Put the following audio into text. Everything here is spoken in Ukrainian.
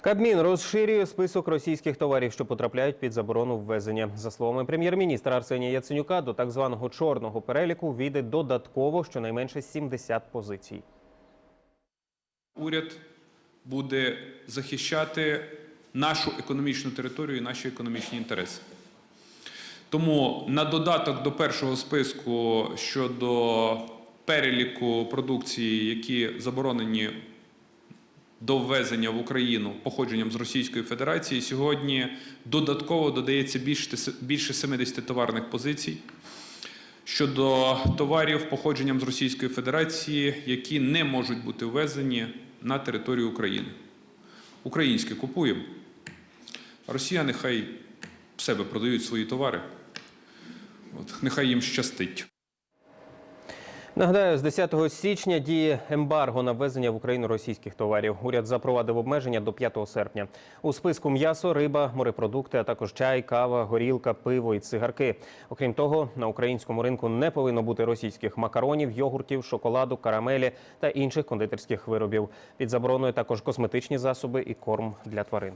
Кабмін розширює список російських товарів, що потрапляють під заборону ввезення. За словами прем'єр-міністра Арсенія Яценюка, до так званого чорного переліку війде додатково щонайменше 70 позицій. Уряд буде захищати нашу економічну територію і наші економічні інтереси. Тому на додаток до першого списку щодо переліку продукції, які заборонені до ввезення в Україну походженням з Російської Федерації, сьогодні додатково додається більше більше 70 товарних позицій щодо товарів походженням з Російської Федерації, які не можуть бути ввезені на територію України. Українське купуємо. Росіяни хай в себе продають свої товари. От, нехай їм щастить. Нагадаю, з 10 січня діє ембарго на ввезення в Україну російських товарів. Уряд запровадив обмеження до 5 серпня. У списку м'ясо, риба, морепродукти, а також чай, кава, горілка, пиво і цигарки. Окрім того, на українському ринку не повинно бути російських макаронів, йогуртів, шоколаду, карамелі та інших кондитерських виробів. Під забороною також косметичні засоби і корм для тварин.